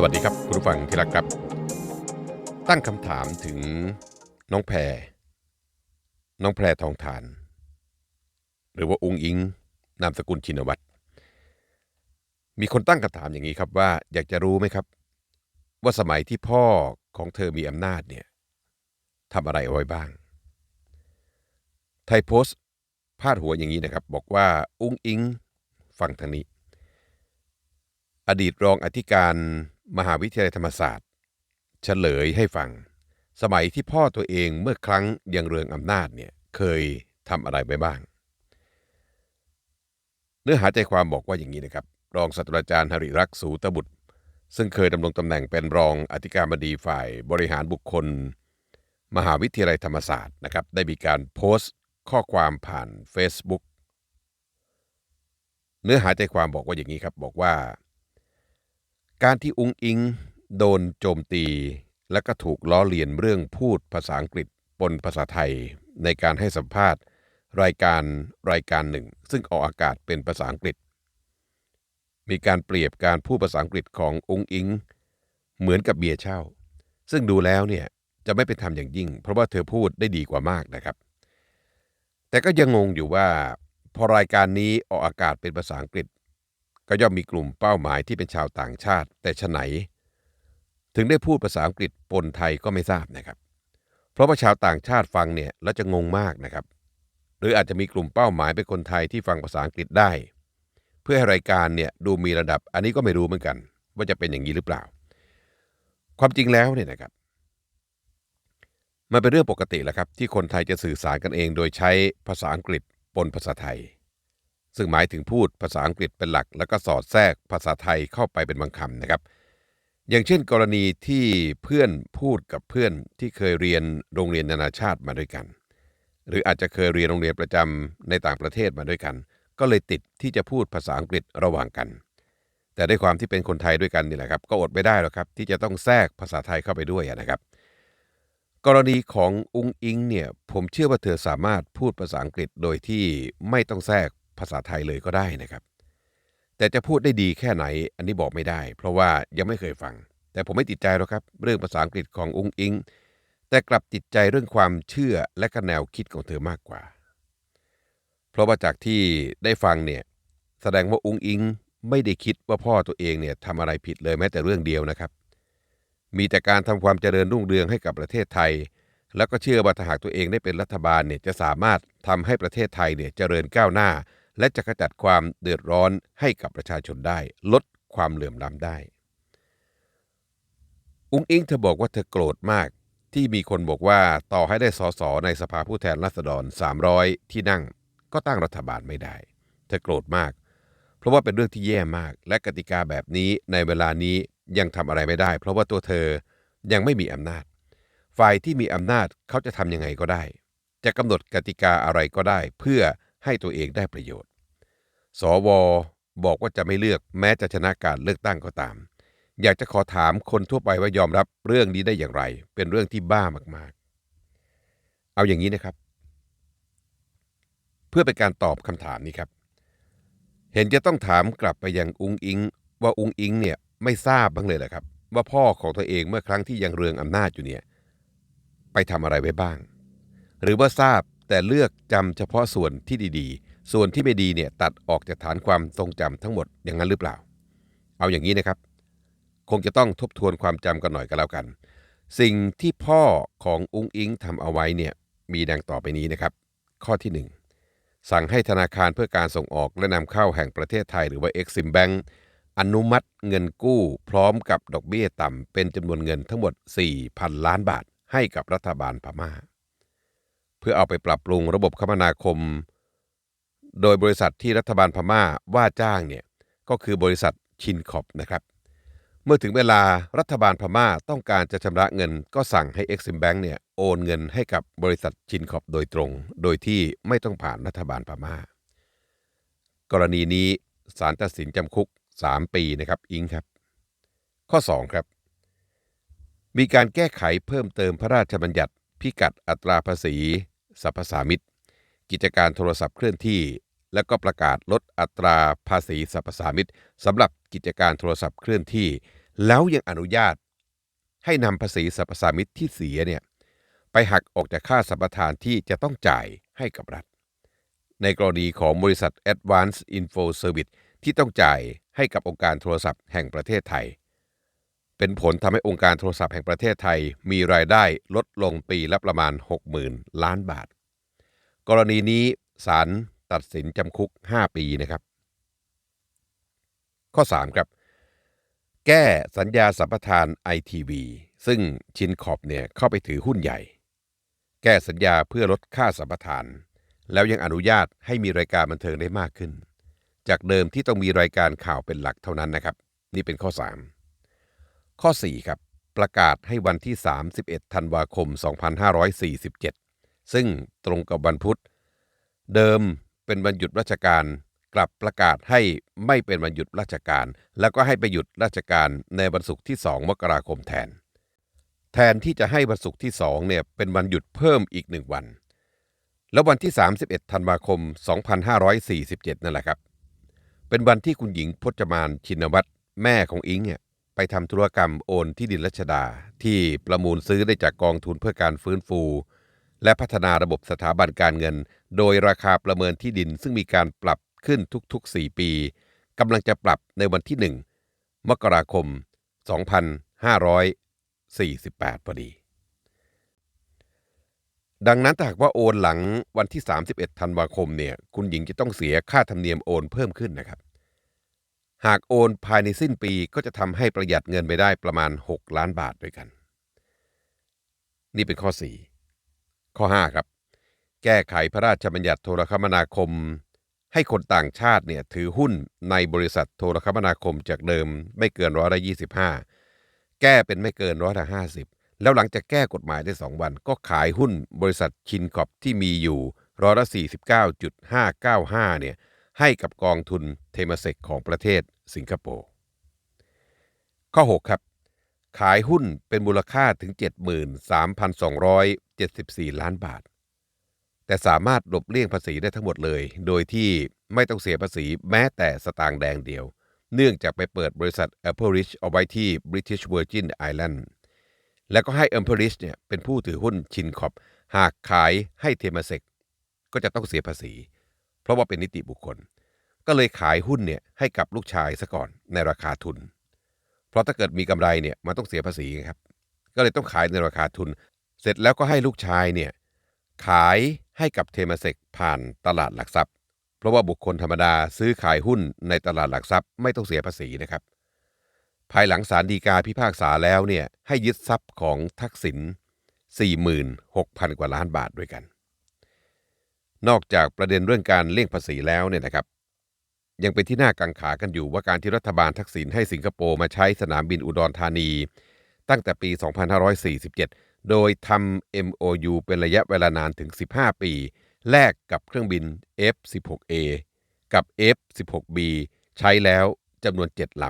สวัสดีครับคุณผู้ฟังที่รักครับ ตั้งคำถามถึงน้องแพร น้องแพรทองทาน หรือว่าอุงอิง นามสกุลชินวัตรมีคนตั้งคำถามอย่างนี้ครับว่าอยากจะรู้ไหมครับ ว่าสมัยที่พ่อของเธอมีอำนาจเนี่ยทำอะไรเอาไว้บ้าง ไทยโพสต์พาดหัวอย่างนี้นะครับ บอกว่าอุงอิงฟังทางนี้ อดีตรองอธิการ มหาวิทยาลัยธรรมศาสตร์ เฉลยให้ฟัง สมัยที่พ่อตัวเองเมื่อครั้งยังเรืองอำนาจเนี่ยเคยทำอะไรไปบ้าง เนื้อหาใจความบอกว่าอย่างนี้นะครับ รองศาสตราจารย์หริรักษ์สูตบุตร ซึ่งเคยดำรงตำแหน่งเป็นรองอธิการบดีฝ่ายบริหารบุคคล มหาวิทยาลัยธรรมศาสตร์นะครับ ได้มีการโพสต์ข้อความผ่าน Facebook เนื้อหาใจความบอกว่าอย่างนี้ครับบอกว่า การที่อุงอิงโดนโจมตี และก็ถูกล้อเลียนเรื่องพูดภาษาอังกฤษปนภาษาไทยในการให้สัมภาษณ์ รายการรายการหนึ่ง ซึ่งออกอากาศเป็นภาษาอังกฤษ มีการเปรียบการพูดภาษาอังกฤษของอุงอิง เหมือนกับเบียร์เช่า ซึ่งดูแล้วเนี่ยจะไม่เป็นธรรมอย่างยิ่ง เพราะว่าเธอพูดได้ดีกว่ามากนะครับ แต่ก็ยังงงอยู่ว่า พอรายการนี้ออกอากาศเป็นภาษาอังกฤษ ก็ย่อมมีกลุ่มเป้าหมายที่เป็นชาวต่างชาติ แต่ชะไหน ถึงได้พูดภาษาอังกฤษปนไทยก็ไม่ทราบนะครับ เพราะว่าชาวต่างชาติฟังเนี่ยแล้วจะงงมากนะครับ หรืออาจจะมีกลุ่มเป้าหมายเป็นคนไทยที่ฟังภาษาอังกฤษได้ เพื่อให้รายการเนี่ยดูมีระดับอันนี้ก็ไม่รู้เหมือนกัน ว่าจะเป็นอย่างนี้หรือเปล่า ความจริงแล้วเนี่ยนะครับมันเป็นเรื่องปกติแหละครับที่คนไทยจะสื่อสารกันเองโดยใช้ภาษาอังกฤษปนภาษาไทย ซึ่งหมายถึงพูดภาษาอังกฤษเป็นหลัก แล้วก็สอดแทรกภาษาไทยเข้าไปเป็นบางคำนะครับ อย่างเช่น กรณีที่เพื่อนพูดกับเพื่อนที่เคยเรียนโรงเรียนนานาชาติมาด้วยกัน หรืออาจจะเคยเรียนโรงเรียนประจำในต่างประเทศมาด้วยกัน ก็เลยติดที่จะพูดภาษาอังกฤษระหว่างกัน แต่ด้วยความที่เป็นคนไทยด้วยกันนี่แหละครับ ก็อดไม่ได้หรอกครับ ที่จะต้องแทรกภาษาไทยเข้าไปด้วยนะครับกรณีของอุงอิงเนี่ยผมเชื่อว่าเธอสามารถพูดภาษาอังกฤษโดยที่ไม่ต้องแทรก ภาษาไทยเลยก็ได้นะครับ แต่จะพูดได้ดีแค่ไหนอันนี้บอกไม่ได้ เพราะว่ายังไม่เคยฟัง แต่ผมไม่ติดใจหรอกครับ เรื่องภาษาอังกฤษของอุงอิง แต่กลับติดใจเรื่องความเชื่อและก็แนวคิดของเธอมากกว่า เพราะว่าจากที่ได้ฟังเนี่ยแสดงว่าอุงอิงไม่ได้คิดว่าพ่อตัวเองเนี่ยทำอะไรผิดเลยแม้แต่เรื่องเดียวนะครับ มีแต่การทำความเจริญรุ่งเรืองให้กับประเทศไทย แล้วก็เชื่อว่าถ้าหากตัวเองได้เป็นรัฐบาลเนี่ยจะสามารถทำให้ประเทศไทยเนี่ยเจริญก้าวหน้า และจะขจัดความเดือดร้อนให้กับประชาชนได้ ลดความเหลื่อมล้ำได้ อุ้งอิงเธอบอกว่าเธอโกรธมากที่มีคนบอกว่าต่อให้ได้สสในสภาผู้แทนราษฎร 300 ที่นั่ง ก็ตั้งรัฐบาลไม่ได้ เธอโกรธมาก เพราะว่าเป็นเรื่องที่แย่มาก และกติกาแบบนี้ในเวลานี้ยังทำอะไรไม่ได้ เพราะว่าตัวเธอยังไม่มีอำนาจ ฝ่ายที่มีอำนาจเขาจะทำยังไงก็ได้ จะกำหนดกติกาอะไรก็ได้ เพื่อ ให้ตัวเองได้ประโยชน์ สวบอกว่าจะไม่เลือกแม้จะชนะการเลือกตั้งก็ตาม อยากจะขอถามคนทั่วไปว่ายอมรับเรื่องนี้ได้อย่างไร เป็นเรื่องที่บ้ามากๆ เอาอย่างนี้นะครับ เพื่อเป็นการตอบคำถามนี้ครับ เห็นจะต้องถามกลับไปยังอุงอิง ว่าอุงอิงเนี่ยไม่ทราบบ้างเลยเหรอครับ ว่าพ่อของตัวเองเมื่อครั้งที่ยังเรืองอำนาจอยู่เนี่ย ไปทำอะไรไว้บ้าง หรือว่าทราบ แต่เลือกจำเฉพาะส่วนที่ดีๆ ส่วนที่ไม่ดีเนี่ยตัดออกจากฐานความทรงจำทั้งหมดอย่างนั้นหรือเปล่า เอาอย่างนี้นะครับ คงจะต้องทบทวนความจำกันหน่อยก็แล้วกัน สิ่งที่พ่อของอุ้งอิงทำเอาไว้เนี่ยมีดังต่อไปนี้นะครับ ข้อที่ 1 สั่งให้ธนาคารเพื่อการส่งออกและนำเข้าแห่งประเทศไทยหรือว่า Exim Bank อนุมัติเงินกู้พร้อมกับดอกเบี้ยต่ำเป็นจำนวนเงินทั้งหมด 4,000 ล้านบาทให้กับรัฐบาลพม่า พื่อเอาไปปรับปรุงระบบคมนาคม โดยบริษัทที่รัฐบาลพม่าว่าจ้างเนี่ยก็คือบริษัทชินคอปนะครับ เมื่อถึงเวลารัฐบาลพม่าต้องการจะชำระเงิน ก็สั่งให้ Exim Bank เนี่ยโอนเงินให้กับบริษัทชินคอปโดยตรง โดยที่ไม่ต้องผ่านรัฐบาลพม่า กรณีนี้ศาลตัดสินจำคุก 3 ปีนะครับอิงครับ ข้อ 2 ครับ มีการแก้ไขเพิ่มเติมพระราชบัญญัติพิกัดอัตราภาษี สรรพสามิตกิจการโทรศัพท์เคลื่อนที่ และก็ประกาศลดอัตราภาษีสรรพสามิตสำหรับกิจการโทรศัพท์เคลื่อนที่ แล้วยังอนุญาต ให้นำภาษีสรรพสามิตที่เสียเนี่ยไปหักออกจากค่าสัมปทานที่จะต้องจ่ายให้กับรัฐ ในกรณีของบริษัท Advanced Info Service ที่ต้องจ่ายให้กับองค์การโทรศัพท์แห่งประเทศไทย เป็นผลทำให้องค์การโทรศัพท์แห่งประเทศไทยมีรายได้ลดลงปีละประมาณ 60,000 ล้านบาท กรณีนี้ศาลตัดสินจำคุก 5 ปีนะครับ ข้อ 3 ครับ แก้สัญญาสัมปทาน ITV ซึ่งชินขอบเนี่ยเข้าไปถือหุ้นใหญ่ แก้สัญญาเพื่อลดค่าสัมปทาน แล้วยังอนุญาตให้มีรายการบันเทิงได้มากขึ้น จากเดิมที่ต้องมีรายการข่าวเป็นหลักเท่านั้นนะครับ นี่เป็นข้อ 3 ข้อ 4 ครับ ประกาศให้วันที่ 31 ธันวาคม 2547 ซึ่งตรงกับวันพุธ เดิมเป็นวันหยุดราชการ กลับประกาศให้ไม่เป็นวันหยุดราชการ แล้วก็ให้ไปหยุดราชการในวันศุกร์ที่ 2 มกราคมแทน แทนที่จะให้วันศุกร์ที่2เนี่ยเป็นวันหยุดเพิ่มอีกหนึ่งวัน แล้ววันที่ 31 ธันวาคม 2547 นั่นแหละครับ เป็นวันที่คุณหญิงพจมานชินวัตรแม่ของอิงเนี่ย ไปทำธุรกรรมโอนที่ดินรัชดา ที่ประมูลซื้อได้จากกองทุนเพื่อการฟื้นฟู และพัฒนาระบบสถาบันการเงิน โดยราคาประเมินที่ดินซึ่งมีการปรับขึ้นทุกๆ 4 ปีกำลังจะปรับในวันที่ 1 มกราคม 2548 พอดี ดังนั้นถ้าหากว่าโอนหลังวันที่ 31 ธันวาคมเนี่ยคุณหญิงจะต้องเสียค่าธรรมเนียมโอนเพิ่มขึ้นนะครับ หากโอนภายในสิ้นปีก็จะทำให้ประหยัดเงินไปได้ประมาณ 6 ล้านบาทด้วยกัน นี่เป็นข้อ 4 ข้อ 5 ครับ แก้ไขพระราชบัญญัติโทรคมนาคม ให้คนต่างชาติเนี่ยถือหุ้นในบริษัทโทรคมนาคมจากเดิมไม่เกินร้อยละ25แก้เป็นไม่เกินร้อยละ50แล้วหลังจากแก้กฎหมายได้ 2 วัน ก็ขายหุ้นบริษัทชินขอบที่มีอยู่ร้อยละ49.595เนี่ย ให้กับกองทุนเทมเซกของประเทศสิงคโปร์ ข้อ 6 ครับ ขายหุ้นเป็นมูลค่าถึง 73,274 ล้านบาท แต่สามารถหลบเลี่ยงภาษีได้ทั้งหมดเลย โดยที่ไม่ต้องเสียภาษีแม้แต่สตางค์แดงเดียว เนื่องจากไปเปิดบริษัท Apple Rich เอาไว้ที่ British Virgin Island แล้วก็ให้ Apple Rich เนี่ยเป็นผู้ถือหุ้นชินขอบหากขายให้เทมเซกก็จะต้องเสียภาษี เพราะว่าเป็นนิติบุคคล ก็เลยขายหุ้นเนี่ยให้กับลูกชายซะก่อนในราคาทุน เพราะถ้าเกิดมีกำไรเนี่ยมันต้องเสียภาษีครับ ก็เลยต้องขายในราคาทุน เสร็จแล้วก็ให้ลูกชายเนี่ยขายให้กับเทมเซกผ่านตลาดหลักทรัพย์ เพราะว่าบุคคลธรรมดาซื้อขายหุ้นในตลาดหลักทรัพย์ไม่ต้องเสียภาษีนะครับ ภายหลังศาลฎีกาพิพากษาแล้วเนี่ยให้ยึดทรัพย์ของทักษิณ46,000 กว่าล้านบาทด้วยกัน นอกจากประเด็นเรื่องการเลี่ยงภาษีแล้วเนี่ยนะครับ ยังเป็นที่น่ากังขากันอยู่ว่าการที่รัฐบาลทักษิณให้สิงคโปร์มาใช้สนามบินอุดรธานี ตั้งแต่ปี 2547 โดยทำ MOU เป็นระยะเวลานานถึง 15 ปี แลกกับเครื่องบิน F-16A กับ F-16B ใช้แล้วจำนวน 7ล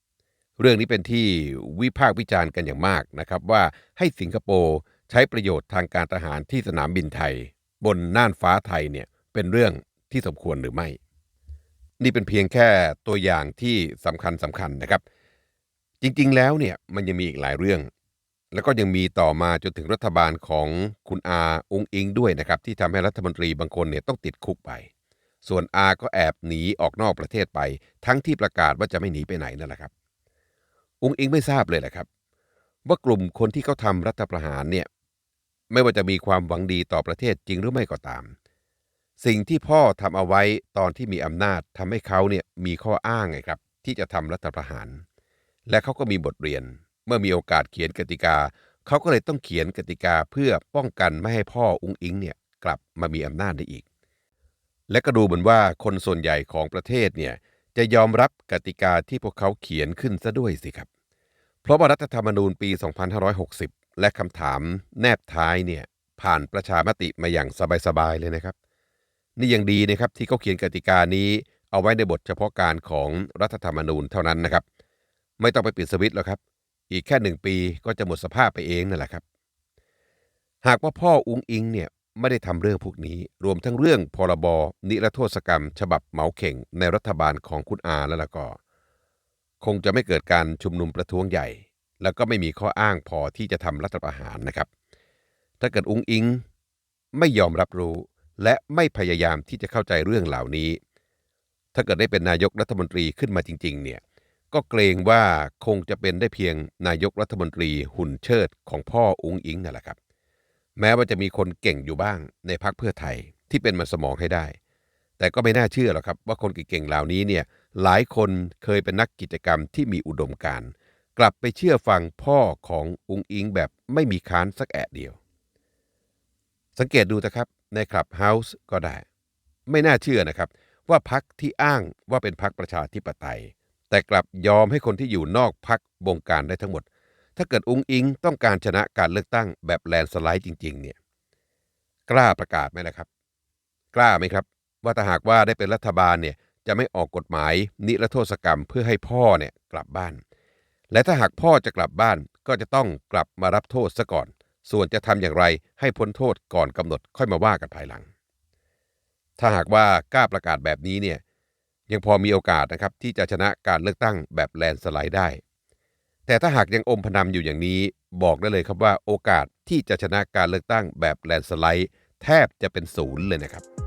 ำ เรื่องนี้เป็นที่วิพากษ์วิจารณ์กันอย่างมากนะครับว่าให้สิงคโปร์ใช้ประโยชน์ทางการทหารที่สนามบินไทย บนน่านฟ้าไทยเนี่ยเป็นเรื่องที่สมควรหรือไม่ นี่เป็นเพียงแค่ตัวอย่างที่สำคัญสำคัญนะครับ จริงๆแล้วเนี่ยมันยังมีอีกหลายเรื่อง แล้วก็ยังมีต่อมาจนถึงรัฐบาลของคุณอาองค์อิงด้วยนะครับ ที่ทำให้รัฐมนตรีบางคนเนี่ยต้องติดคุกไป ส่วนอาก็แอบหนีออกนอกประเทศไป ทั้งที่ประกาศว่าจะไม่หนีไปไหนนั่นแหละครับองค์อิงไม่ทราบเลยแหละครับ ว่ากลุ่มคนที่เขาทำรัฐประหารเนี่ย ไม่ว่าจะมีความหวังดีต่อประเทศจริงหรือไม่ก็ตาม สิ่งที่พ่อทำเอาไว้ตอนที่มีอำนาจทำให้เขาเนี่ยมีข้ออ้างไงครับ ที่จะทำรัฐประหาร และเขาก็มีบทเรียน เมื่อมีโอกาสเขียนกติกา เขาก็เลยต้องเขียนกติกาเพื่อป้องกันไม่ให้พ่ออุ้งอิงเนี่ยกลับมามีอำนาจได้อีก และก็ดูเหมือนว่าคนส่วนใหญ่ของประเทศเนี่ยจะยอมรับกติกาที่พวกเขาเขียนขึ้นซะด้วยสิครับ เพราะว่ารัฐธรรมนูญปี 2560 และคำถามแนบท้ายเนี่ยผ่านประชามติมาอย่างสบายๆเลยนะครับ นี่ยังดีนะครับที่เขาเขียนกติกานี้เอาไว้ในบทเฉพาะการของรัฐธรรมนูญเท่านั้นนะครับ ไม่ต้องไปปิดสวิตช์แล้วครับ อีกแค่หนึ่งปีก็จะหมดสภาพไปเองนั่นแหละครับ หากว่าพ่ออุ้งอิงเนี่ยไม่ได้ทำเรื่องพวกนี้ รวมทั้งเรื่องพรบนิรโทษกรรม ฉบับเหมาเข่งในรัฐบาลของคุณอาแล้วล่ะก็ คงจะไม่เกิดการชุมนุมประท้วงใหญ่ แล้วก็ไม่มีข้ออ้างพอที่จะทำรัฐประหารนะครับ ถ้าเกิดอุ้งอิงไม่ยอมรับรู้และไม่พยายามที่จะเข้าใจเรื่องเหล่านี้ ถ้าเกิดได้เป็นนายกรัฐมนตรีขึ้นมาจริง ๆ เนี่ย ก็เกรงว่าคงจะเป็นได้เพียงนายกรัฐมนตรีหุ่นเชิดของพ่ออุ้งอิงนั่นแหละครับ แม้ว่าจะมีคนเก่งอยู่บ้างในพรรคเพื่อไทยที่เป็นมันสมองให้ได้ แต่ก็ไม่น่าเชื่อหรอกครับว่าคนเก่งๆเหล่านี้เนี่ยหลายคนเคยเป็นนักกิจกรรมที่มีอุดมการณ์ กลับไปเชื่อฟังพ่อของอุงอิงแบบไม่มีค้านสักแอะเดียว สังเกตดูนะครับในคลับเฮาส์ก็ได้ ไม่น่าเชื่อนะครับ ว่าพักที่อ้างว่าเป็นพักประชาธิปไตย แต่กลับยอมให้คนที่อยู่นอกพักบงการได้ทั้งหมด ถ้าเกิดอุงอิงต้องการชนะการเลือกตั้งแบบแลนสไลด์จริง ๆ เนี่ย กล้าประกาศไหมล่ะครับ กล้าไหมครับ ว่าถ้าหากว่าได้เป็นรัฐบาลเนี่ยจะไม่ออกกฎหมายนิรโทษกรรมเพื่อให้พ่อเนี่ยกลับบ้าน และถ้าหากพ่อจะกลับบ้านก็จะต้องกลับมารับโทษซะก่อน ส่วนจะทำอย่างไรให้พ้นโทษก่อนกำหนดค่อยมาว่ากันภายหลัง ถ้าหากว่ากล้าประกาศแบบนี้เนี่ยยังพอมีโอกาสนะครับที่จะชนะการเลือกตั้งแบบแลนสไลด์ได้ แต่ถ้าหากยังอมพนำอยู่อย่างนี้บอกได้เลยครับว่าโอกาสที่จะชนะการเลือกตั้งแบบแลนสไลด์แทบจะเป็นศูนย์เลยนะครับ